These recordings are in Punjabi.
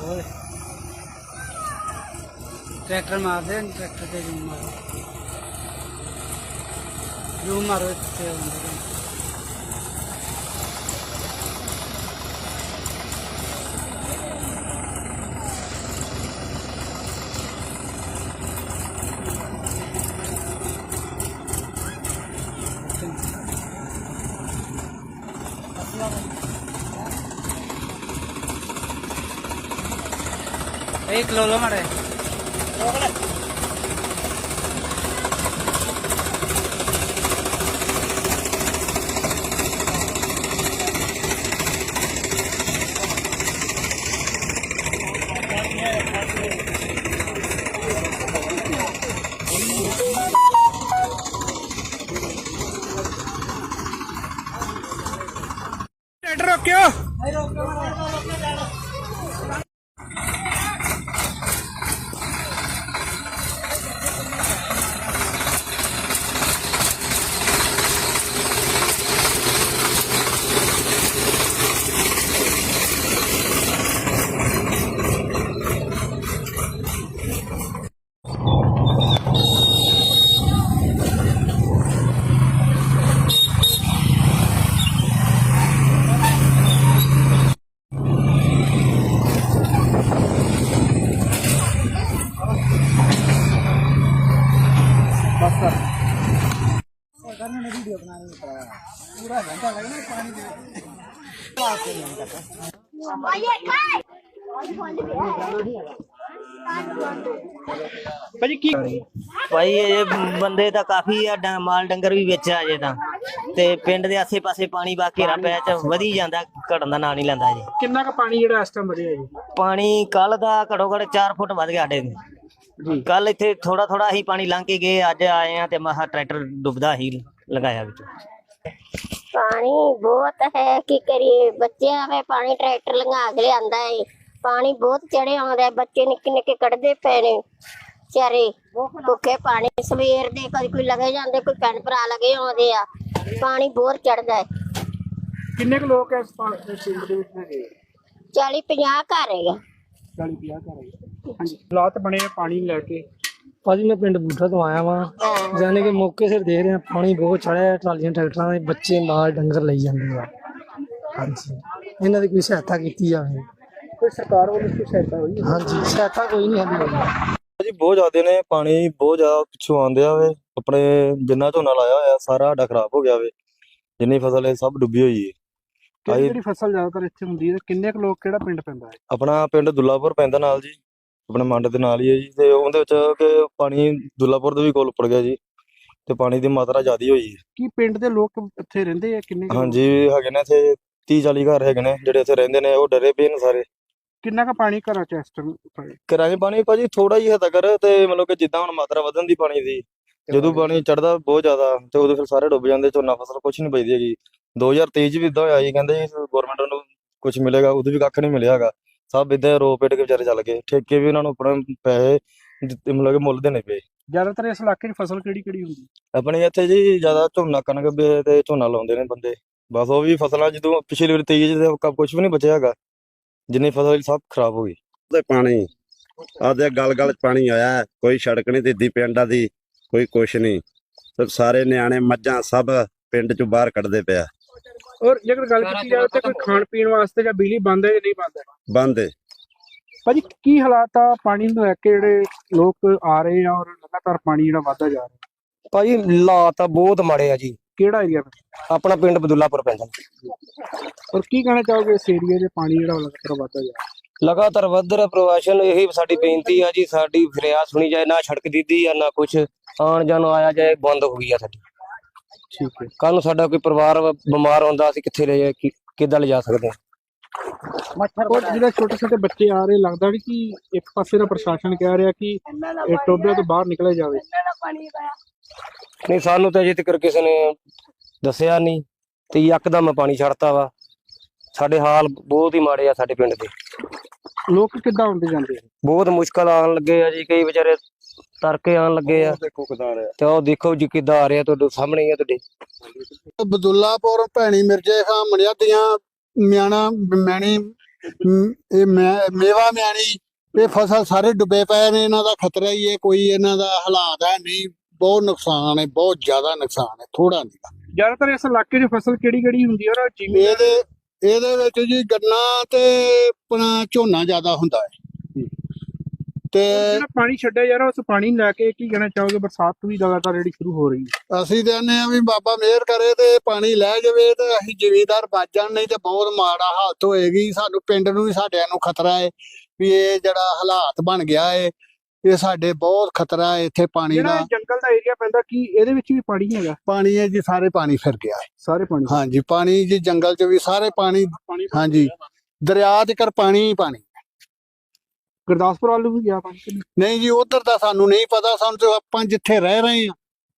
ਓਏ ਟਰੈਕਟਰ ਮਾਰਦੇ ਨੇ ਟਰੈਕਟਰ ਤੇ ਜੂਮ ਮਾਰੋ। ਜੂਮ ਮਾਰੋ ਇੱਥੇ एक लो लो मारे ਭਾਜੀ ਕੀ ਭਾਈ ਇਹ ਬੰਦੇ ਤਾਂ ਕਾਫੀ ਆ ਡ- ਮਾਲ ਡੰਗਰ ਵੀ ਵਿੱਚ ਆ ਜੇ ਤਾਂ। ਤੇ ਪਿੰਡ ਦੇ ਆਸੇ-ਪਾਸੇ ਪਾਣੀ ਬਾ ਘੇਰਾ ਪਿਆ ਚ ਵਧੀ ਜਾਂਦਾ ਘਟਣ ਦਾ ਨਾਂ ਨਹੀਂ ਲੈਂਦਾ ਜੀ ਕਿੰਨਾ ਕੁ ਪਾਣੀ ਜਿਹੜਾ ਇਸ ਟਾਈਮ ਵਧਿਆ ਜੀ? ਪਾਣੀ ਕੱਲ ਦਾ ਘੜੋ ਘੜ 4 ਫੁੱਟ ਵੱਧ ਗਿਆ ਸਾਡੇ ਕੱਲ ਇੱਥੇ ਥੋੜਾ ਥੋੜਾ ਹੀ ਪਾਣੀ ਲੰਘ ਕੇ ਗਏ ਅੱਜ ਆਏ ਆ ਤੇ ਮਹਾ ਟਰੈਕਟਰ ਡੁੱਬਦਾ ਹੀ ਲਗਾਇਆ ਵਿੱਚ। ਪਾਣੀ ਬਹੁਤ ਹੈ ਕੀ ਕਰੀਏ? ਬੱਚਿਆਂ ਵੇ ਪਾਣੀ ਟਰੈਕਟਰ ਲੰਘਾ ਕੇ ਲਿਆਂਦਾ ਏ। ਪਾਣੀ ਬਹੁਤ ਚੜੇ ਆਉਂਦਾ ਹੈ, ਬੱਚੇ ਨਿੱਕੇ ਨਿੱਕੇ ਕੱਢਦੇ ਪਏ ਨੇ। ਚਾਰੇ ਭੁੱਖੇ ਪਾਣੀ ਸਵੇਰ ਦੇ ਕਦੀ ਕੋਈ ਲਗੇ ਜਾਂਦੇ ਕੋਈ ਭੈਣ ਭਰਾ ਲਗੇ ਆਉਂਦੇ ਆ। ਪਾਣੀ ਬਹੁਤ ਚੜਦਾ ਹੈ ਕਿੰਨੇ ਕੁ ਲੋਕ ਇਸ ਪਾ- ਇਸ ਪਿੰਡ ਦੇ ਵਿੱਚ ਹੈਗੇ? 40 50 ਘਰ ਹੈਗਾ। 40 50 ਘਰ ਹੈਗੇ। ਹਾਂਜੀ। ਹਾਲਾਤ ਬਣੇ ਆ ਪਾਣੀ ਲੈ ਕੇ। ਭਾਜੀ ਮੈਂ ਪਿੰਡ ਬੂਠਾ ਤੋਂ ਆਇਆ ਵਾਂ। ਜਾਨੇ ਕਿ ਮੌਕੇ ਸਿਰ ਦੇਖ ਰਿਹਾ ਪਾਣੀ ਬਹੁਤ ਚੜਿਆ ਹੈ ਟਰਾਲੀਆਂ ਟਰੈਕਟਰਾਂ ਦੇ ਬੱਚੇ ਮਾਲ ਡੰਗਰ ਲਈ ਜਾਂਦੇ ਆ। ਹਾਂਜੀ। ਇਹਨਾਂ ਦੀ ਕੋਈ ਸਹਾਇਤਾ ਕੀਤੀ ਜਾਵੇ। ਕੋਈ ਸਰਕਾਰ ਵੱਲੋਂ ਕੋਈ ਸਹਾਇਤਾ ਹੋਈ ਹੈ? ਹਾਂਜੀ ਸਹਾਇਤਾ ਕੋਈ ਨਹੀਂ ਹੁੰਦੀ ਭਾਜੀ। ਜੀ ਬਹੁਤ ਜ਼ਿਆਦੇ ਨੇ ਪਾਣੀ ਬਹੁਤ ਜ਼ਿਆਦਾ ਪਿੱਛੋਂ ਆਉਂਦੇ ਆ ਵੇ। ਆਪਣੇ ਜਿੰਨਾ ਝੋਨਾ ਲਾਇਆ ਹੋਇਆ ਸਾਰਾ ਸਾਡਾ ਖਰਾਬ ਹੋ ਗਿਆ ਵੇ। ਜਿੰਨੀ ਫਸਲ ਹੈ ਸਭ ਡੁੱਬੀ ਹੋਈ ਹੈ ਕਿਹੜੀ ਫਸਲ ਜ਼ਿਆਦਾਤਰ ਇੱਥੇ ਹੁੰਦੀ ਹੈ ਕਿੰਨੇ ਕੁ ਲੋਕ ਕਿਹੜਾ ਪਿੰਡ ਪੈਂਦਾ ਹੈ? ਆਪਣਾ ਪਿੰਡ ਦੁੱਲਾਪੁਰ ਪੈਂਦਾ ਨਾਲ ਜੀ। ਆਪਣੇ ਮੰਡ ਦੇ ਨਾਲ ਹੀ ਹੈ ਜੀ ਤੇ ਉਹਦੇ ਵਿੱਚ ਕਿ ਪਾਣੀ ਦੁੱਲਾਪੁਰ ਦੇ ਵੀ ਕੋਲ ਉੱਪੜ ਗਿਆ ਜੀ ਤੇ ਪਾਣੀ ਦੀ ਮਾਤਰਾ ਜ਼ਿਆਦੀ ਹੋਈ ਹੈ। ਕੀ ਪਿੰਡ ਦੇ ਲੋਕ ਇੱਥੇ ਰਹਿੰਦੇ ਆ ਕਿੰਨੇ ਕੁ? ਹਾਂਜੀ ਹੈਗੇ ਨੇ ਇੱਥੇ 30 40 ਘਰ ਹੈਗੇ ਨੇ ਜਿਹੜੇ ਇੱਥੇ ਰਹਿੰਦੇ ਨੇ ਉਹ ਡਰੇ ਪਏ ਨੇ ਸਾਰੇ। ਕਿੰਨਾ ਕੁ ਪਾਣੀ ਘਰਾਂ ਚ ਇਸ ਟਾਈਮ ਕਿਰਾਏ ਪਾਣੀ ਭਾਜੀ ਥੋੜਾ ਹੀ ਹੱਦ ਕਰ ਤੇ ਮਤਲਬ ਕਿ ਜਿੱਦਾਂ ਹੁਣ ਮਾਤਰਾ ਵਧਣ ਦੀ ਪਾਣੀ ਦੀ ਜਦੋਂ ਪਾਣੀ ਚੜਦਾ ਬਹੁਤ ਜ਼ਿਆਦਾ ਤੇ ਉਦੋਂ ਫਿਰ ਸਾਰੇ ਡੁੱਬ ਜਾਂਦੇ ਝੋਨਾ ਫਸਲ ਕੁਝ ਨਹੀਂ ਬਚਦੀ ਹੈਗੀ। 2023 ਚ ਵੀ ਇਦਾਂ ਹੋਇਆ ਸੀ ਕਹਿੰਦੇ ਗਵਰਨਮੈਂਟ ਨੂੰ ਕੁਝ ਮਿਲੇਗਾ ਉਦੋਂ ਵੀ ਕੱਖ ਨਹੀਂ ਮਿਲਿਆ ਹੈਗਾ। ਸਭ ਇਦਾਂ ਰੋ ਪੇਟ ਕੇ ਵਿਚਾਰੇ ਚੱਲ ਗਏ। ਠੇਕੇ ਵੀ ਉਹਨਾਂ ਨੂੰ ਆਪਣੇ ਪੈਸੇ ਦਿੱਤੇ ਮਤਲਬ ਕਿ ਮੁੱਲ ਦੇਣੇ ਪਏ। ਜ਼ਿਆਦਾਤਰ ਇਸ ਇਲਾਕੇ 'ਚ ਫਸਲ ਕਿਹੜੀ ਕਿਹੜੀ ਹੁੰਦੀ? ਆਪਣੇ ਇੱਥੇ ਜੀ ਜ਼ਿਆਦਾ ਝੋਨਾ ਕਣਕ ਵੀ ਤੇ ਝੋਨਾ ਲਾਉਂਦੇ ਨੇ ਬੰਦੇ। ਬਸ ਉਹ ਵੀ ਫਸਲਾਂ ਜਦੋਂ ਪਿਛਲੀ ਵਾਰ 23 ਚ ਕੁਝ ਵੀ ਨਹੀਂ ਬਚਿਆ ਹੈਗਾ। ਜਿੰਨੀ ਫਸਲ ਸਭ ਖਰਾਬ ਹੋ ਗਈ। ਤੇ ਪਾਣੀ ਆਦੇ ਗਲ ਗਲ ਚ ਪਾਣੀ ਆਇਆ। ਕੋਈ ਸੜਕ ਨਹੀਂ ਦਿੱਦੀ ਪਿੰਡਾਂ ਦੀ ਕੋਈ ਕੁਛ ਨਹੀਂ। ਤੇ ਸਾਰੇ ਨਿਆਣੇ ਮੱਝਾਂ ਸਭ ਪਿੰਡ ਚੋਂ ਬਾਹਰ ਕੱਢਦੇ ਪਿਆ। ਔਰ ਜੇਕਰ ਗੱਲ ਕੀਤੀ ਜਾਵੇ ਤੇ ਕੋਈ ਖਾਣ ਪੀਣ ਵਾਸਤੇ ਜਾਂ ਬਿਜਲੀ ਬੰਦ ਹੈ ਜਾਂ ਨਹੀਂ ਬੰਦ ਹੈ? ਬੰਦ ਏ। ਭਾਜੀ ਕੀ ਹਾਲਾਤ ਆ ਪਾਣੀ ਨੂੰ ਲੈ ਕੇ ਜਿਹੜੇ ਲੋਕ ਆ ਰਹੇ ਆ ਔਰ ਲਗਾਤਾਰ ਪਾਣੀ ਜਿਹੜਾ ਵਧਦਾ ਜਾ ਰਿਹਾ? ਭਾਜੀ ਹਾਲਾਤ ਤਾਂ ਬਹੁਤ ਮਾੜੇ ਆ ਜੀ। ਕਿਹੜਾ ਏਰੀਆ ਆਪਣਾ ਪਿੰਡ ਬਦੁੱਲਾਪੁਰ ਪੈਂਦਾ। ਔਰ ਕੀ ਕਹਿਣਾ ਚਾਹੋਗੇ ਇਸ ਏਰੀਆ ਦੇ ਪਾਣੀ ਜਿਹੜਾ ਲਗਾਤਾਰ ਵਧਦਾ ਜਾ ਰਿਹਾ? ਲਗਾਤਾਰ ਵੱਧ ਰਿਹਾ ਪ੍ਰਵਾਸ਼ਨ ਇਹੀ ਸਾਡੀ ਬੇਨਤੀ ਆ ਜੀ ਸਾਡੀ ਫਰਿਆਦ ਸੁਣੀ ਜਾਏ ਨਾ ਸੜਕ ਦਿੱਦੀ ਆ ਨਾ ਕੁਛ। ਆਣ ਜਾਣ ਆਇਆ ਜਾਏ ਬੰਦ ਹੋ ਗਈ ਆ ਸਾਡੀ। ਠੀਕ ਹੈ। ਕੱਲ ਨੂੰ ਸਾਡਾ ਕੋਈ ਪਰਿਵਾਰ ਬਿਮਾਰ ਹੁੰਦਾ ਅਸੀਂ ਕਿੱਥੇ ਲੈ ਜਾ ਕਿੱਦਾਂ ਲਿਜਾ ਸਕਦੇ ਹਾਂ? ਔਰ ਜਿਹੜੇ ਛੋਟੇ ਛੋਟੇ ਬੱਚੇ ਆ ਰਹੇ ਲੱਗਦਾ ਵੀ ਕਿ ਇੱਕ ਪਾਸੇ ਦਾ ਪ੍ਰਸ਼ਾਸਨ ਕਹਿ ਰਿਹਾ ਕਿ ਇਹ ਟੋਬੇ ਤੋਂ ਬਾਹਰ ਨਿਕਲਿਆ ਜਾਵੇ। ਨਹੀਂ ਸਾਨੂੰ ਤਾਂ ਅਜੇ ਤੱਕ ਕਿਸੇ ਨੇ ਦੱਸਿਆ ਨਹੀਂ ਤੇ ਯਕਦਮ ਪਾਣੀ ਛੱਡਤਾ ਵਾ। ਸਾਡੇ ਹਾਲ ਬਹੁਤ ਹੀ ਮਾੜੇ ਆ ਸਾਡੇ ਪਿੰਡ ਦੇ। ਲੋਕ ਕਿੱਦਾਂ ਆਉਂਦੇ ਜਾਂਦੇ? ਬਹੁਤ ਮੁਸ਼ਕਲ ਆਉਣ ਲੱਗੇ ਆ ਜੀ ਕਈ ਵਿਚਾਰੇ ਤਰਕੇ ਆਉਣ ਲੱਗੇ ਆ। ਦੇਖੋ ਕਿਦਾਂ ਰਿਹਾ। ਤੇ ਉਹ ਦੇਖੋ ਜੀ ਕਿੱਦਾਂ ਆ ਰਿਹਾ ਤੁਹਾਡੇ ਸਾਹਮਣੇ ਹੀ ਆ ਤੁਹਾਡੇ। ਬਦੁੱਲਾਪੁਰ ਭੈਣੀ ਮਿਰਜੇ ਖਾਂ ਮੜਿਆਦੀਆਂ ਮਿਆਣਾ ਮੈਣੀ ਮ, ਇਹ ਮੈਂ- ਮੇਵਾ ਮਿਆਣੀ ਇਹ ਫਸਲ ਸਾਰੇ ਡੁੱਬੇ ਪਏ ਨੇ ਇਹਨਾਂ ਦਾ ਖਤਰਾ ਹੀ ਹੈ ਕੋਈ ਇਹਨਾਂ ਦਾ ਹਾਲਾਤ ਹੈ ਨਹੀਂ ਬਹੁਤ ਨੁਕਸਾਨ ਹੈ ਬਹੁਤ ਜ਼ਿਆਦਾ ਨੁਕਸਾਨ ਹੈ ਥੋੜਾ ਨਹੀਂ ਜ਼ਿਆਦਾਤਰ ਇਸ ਇਲਾਕੇ 'ਚ ਫਸਲ ਕਿਹੜੀ ਕਿਹੜੀ ਹੁੰਦੀ ਹੈ ਔਰ ਜਿਵੇਂ ਇਹਦੇ ਇਹਦੇ ਵਿੱਚ ਜੀ ਗੰਨਾ ਤੇ ਆਪਣਾ ਝੋਨਾ ਜ਼ਿਆਦਾ ਹੁੰਦਾ ਹੈ। ਤੇ ਜਿਹੜਾ ਪਾਣੀ ਛੱਡਿਆ ਰਿਹਾ ਉਸ ਪਾਣੀ ਨੂੰ ਲੈ ਕੇ ਕੀ ਕਹਿਣਾ ਚਾਹੋਗੇ? ਬਰਸਾਤ ਵੀ ਲਗਾਤਾਰ ਜਿਹੜੀ ਸ਼ੁਰੂ ਹੋ ਰਹੀ ਹੈ। ਅਸੀਂ ਕਹਿੰਦੇ ਆ ਵੀ ਬਾਬਾ ਮਿਹਰ ਕਰੇ ਤੇ ਪਾਣੀ ਲੈ ਜਾਵੇ ਤੇ ਅਸੀਂ ਜ਼ਿਮੀਦਾਰ ਬਚ ਜਾਣ ਨਹੀਂ ਤੇ ਬਹੁਤ ਮਾੜਾ ਹਾਲਤ ਹੋਏਗੀ। ਸਾਨੂੰ ਪਿੰਡ ਨੂੰ ਵੀ ਸਾਡਿਆਂ ਨੂੰ ਖਤਰਾ ਹੈ ਵੀ ਇਹ ਜਿਹੜਾ ਹਾਲਾਤ ਬਣ ਗਿਆ ਹੈ ਇਹ ਸਾਡੇ ਬਹੁਤ ਖਤਰਾ ਹੈ ਇੱਥੇ ਪਾਣੀ ਜਿਹੜਾ ਦਾ। ਇਹ ਜੰਗਲ ਦਾ ਏਰੀਆ ਪੈਂਦਾ ਕੀ ਇਹਦੇ ਵਿੱਚ ਵੀ ਪਾਣੀ ਹੈਗਾ? ਪਾਣੀ ਹੈ ਜੀ ਸਾਰੇ ਪਾਣੀ ਫਿਰ ਗਿਆ ਹੈ ਸਾਰੇ ਪਾਣੀ? ਹਾਂਜੀ ਪਾਣੀ ਜੀ ਜੰਗਲ 'ਚ ਵੀ ਸਾਰੇ ਪਾਣੀ ਪਾਣੀ ਹਾਂਜੀ। ਦਰਿਆ 'ਚ ਕਰ ਪਾਣੀ ਹੀ ਪਾਣੀ। ਗੁਰਦਾਸਪੁਰ ਵੱਲ ਵੀ ਗਿਆ ਪਾਣੀ ਕਿ ਨਹੀਂ? ਨਹੀਂ ਜੀ ਉਧਰ ਦਾ ਸਾਨੂੰ ਨਹੀਂ ਪਤਾ ਸਾਨੂੰ ਤੇ ਆਪਾਂ ਜਿੱਥੇ ਰਹਿ ਰਹੇ ਹਾਂ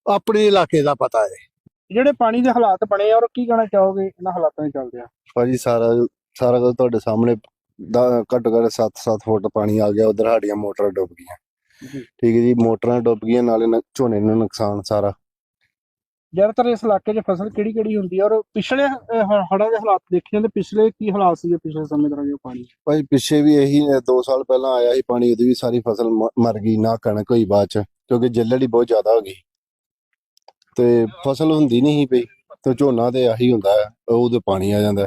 ਆਪਣੇ ਇਲਾਕੇ ਦਾ ਪਤਾ ਹੈ ਜਿਹੜੇ ਪਾਣੀ ਦੇ ਹਾਲਾਤ ਬਣੇ ਆ ਔਰ ਕੀ ਕਹਿਣਾ ਚਾਹੋਗੇ ਇਹਨਾਂ ਹਾਲਾਤਾਂ 'ਚ ਚੱਲਦੇ ਆ ਭਾਜੀ ਸਾਰਾ ਸਾਰਾ ਕੁਝ ਤੁਹਾਡੇ ਸਾਹਮਣੇ ਦਾ ਘੱਟੋ ਘੱਟ 7-7 ਫੁੱਟ ਪਾਣੀ ਆ ਗਿਆ ਉਧਰ ਸਾਡੀਆਂ ਮੋਟਰਾਂ ਡੁੱਬ ਗਈਆਂ ਜੀ। ਠੀਕ ਹੈ ਜੀ ਮੋਟਰਾਂ ਡੁੱਬ ਗਈਆਂ ਨਾਲੇ ਨ- ਝੋਨੇ ਨੂੰ ਨੁਕਸਾਨ ਸਾਰਾ ਜ਼ਿਆਦਾਤਰ ਇਸ ਇਲਾਕੇ 'ਚ ਫਸਲ ਕਿਹੜੀ ਕਿਹੜੀ ਹੁੰਦੀ ਹੈ ਔਰ ਪਿਛਲੇ ਅਹ, ਹ- ਹੜ੍ਹਾਂ ਦੇ ਹਾਲਾਤ ਦੇਖੇ ਜਾਂਦੇ ਪਿਛਲੇ ਕੀ ਹਾਲਾਤ ਸੀਗੇ ਪਿਛਲੇ ਸਮੇਂ ਦੌਰਾਨ ਜੋ ਪਾਣੀ? ਭਾਈ ਪਿੱਛੇ ਵੀ ਇਹੀ 2 ਸਾਲ ਪਹਿਲਾਂ ਆਇਆ ਸੀ ਪਾਣੀ ਉਹਦੀ ਵੀ ਸਾਰੀ ਫਸਲ ਮਰ ਗਈ ਨਾ ਕਣਕ ਹੋਈ ਬਾਅਦ ਚ ਕਿਉਂਕਿ ਜੱਲੜ ਹੀ ਬਹੁਤ ਜ਼ਿਆਦਾ ਹੋ ਗਈ। ਤੇ ਫਸਲ ਹੁੰਦੀ ਨਹੀਂ ਸੀ ਪਈ ਤੇ ਝੋਨਾ ਤੇ ਆਹੀ ਹੁੰਦਾ ਹੈ, ਉਹਦੇ ਪਾਣੀ ਆ ਜਾਂਦਾ।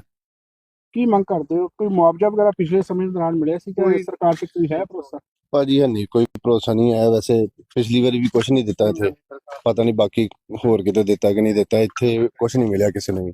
ਕੀ ਮੰਗ ਕਰਦੇ ਹੋ? ਕੋਈ ਮੁਆਵਜ਼ਾ ਵਗੈਰਾ ਪਿਛਲੇ ਸਮੇਂ ਦੌਰਾਨ ਮਿਲਿਆ ਸੀ ਕਿ ਸਰਕਾਰ ਤੇ ਕੋਈ ਹੈ ਭਰੋਸਾ? ਭਾਜੀ, ਹੈ ਕੋਈ ਭਰੋਸਾ ਨਹੀਂ ਹੈ। ਵੈਸੇ ਪਿਛਲੀ ਵਾਰੀ ਵੀ ਕੁਝ ਨਹੀਂ ਦਿੱਤਾ ਇੱਥੇ। ਪਤਾ ਨਹੀਂ ਬਾਕੀ ਹੋਰ ਕਿਤੇ ਦਿੱਤਾ ਕਿ ਨਹੀਂ ਦਿੱਤਾ। ਇੱਥੇ ਕੁਝ ਨਹੀਂ ਮਿਲਿਆ ਕਿਸੇ ਨੂੰ ਵੀ।